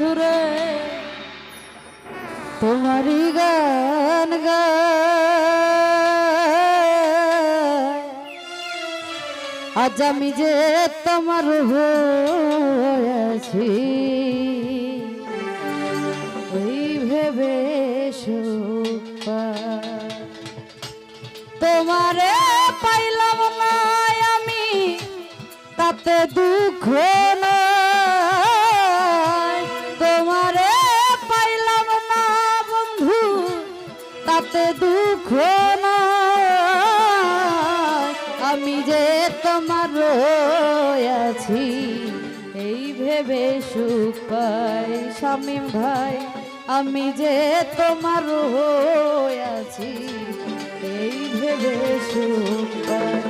সুরে তোমারই গান গায় আজ আমি যে তোমার হয়েছি এই ভেবে। তোমারে পাইলাম না আমি, তাতে দুঃখ সুখ পাই স্বামী ভাই আমি যে তোমার হয়ে আছি এই ভেবে সুখ পাই।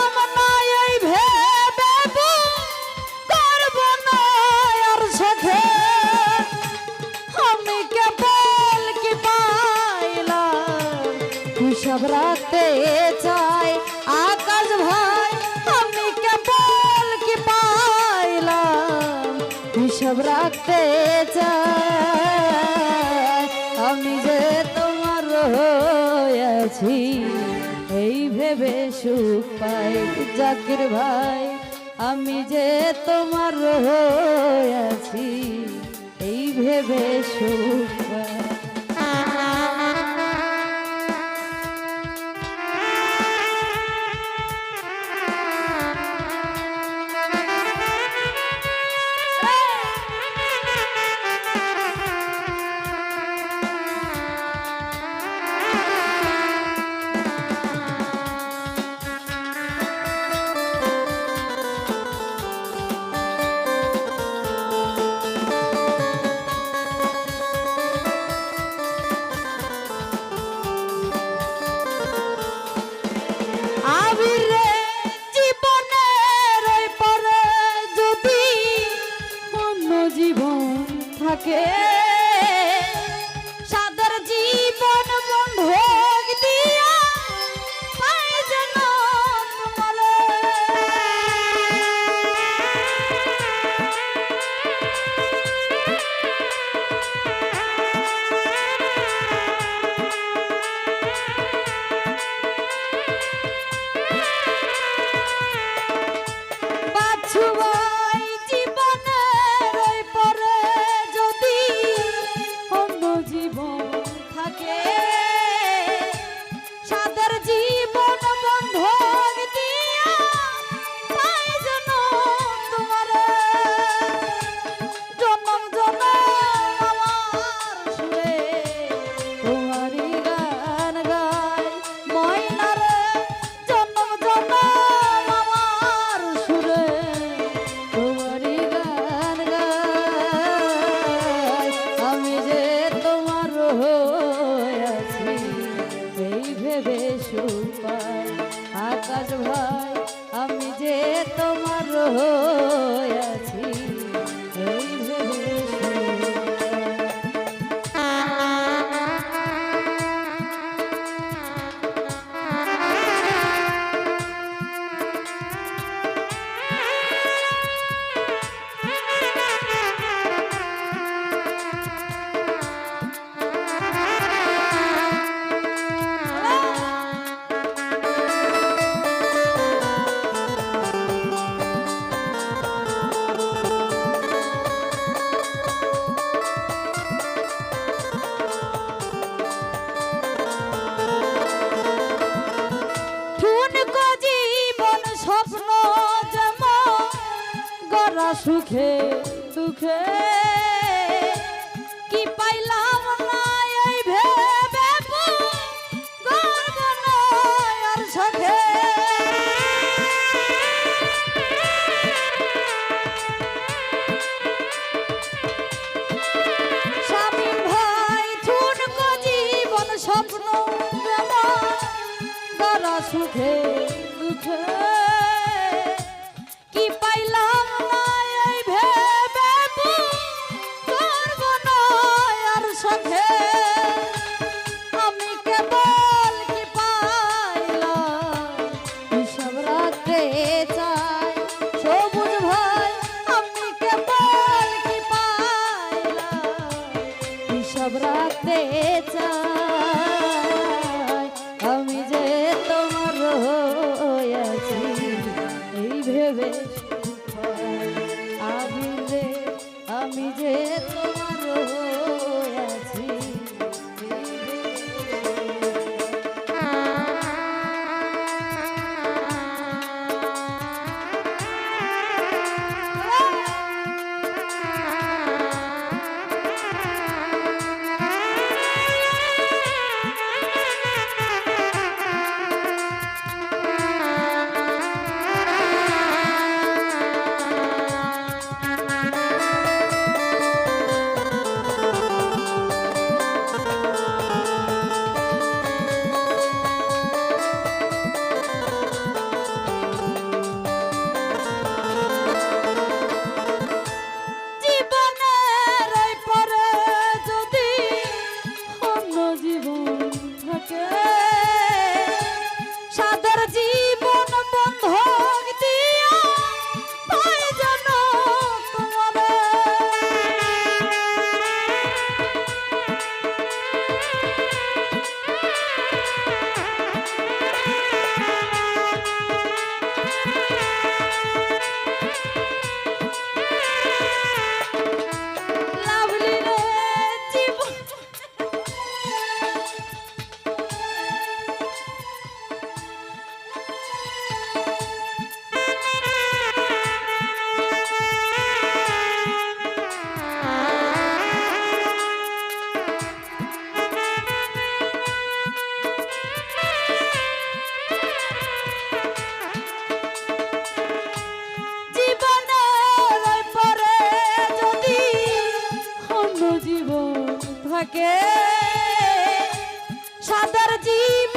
রাখতে চাই। আকাশ ভাই, আমি কেবল কি পাইলাম? হিসাব রাখতে চাই। আমি যে তোমার আছি, এই ভেবে সুখ পাই। জাকির ভাই, আমি যে তোমার আছি, এই ভেবে সুখ আছি এই ভেবে সুপার আকাশ ভাই সুখে, দুঃখে? কি পাইলাম না এই ভেবে আর সাথে স্বামী ভাই ছোট জীবন স্বপ্ন সুখে, দুঃখে। থাকে। সাদার জীব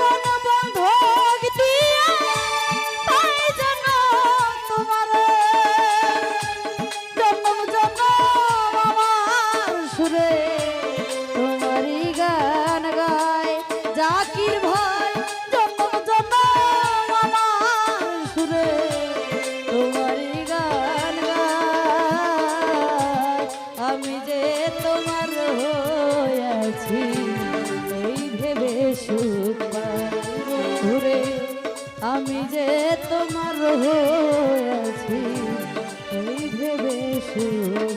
আমি যে তোমার হয়েছি এই ভেবে শুরু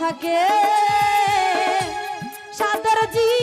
থাকে। সাদর জি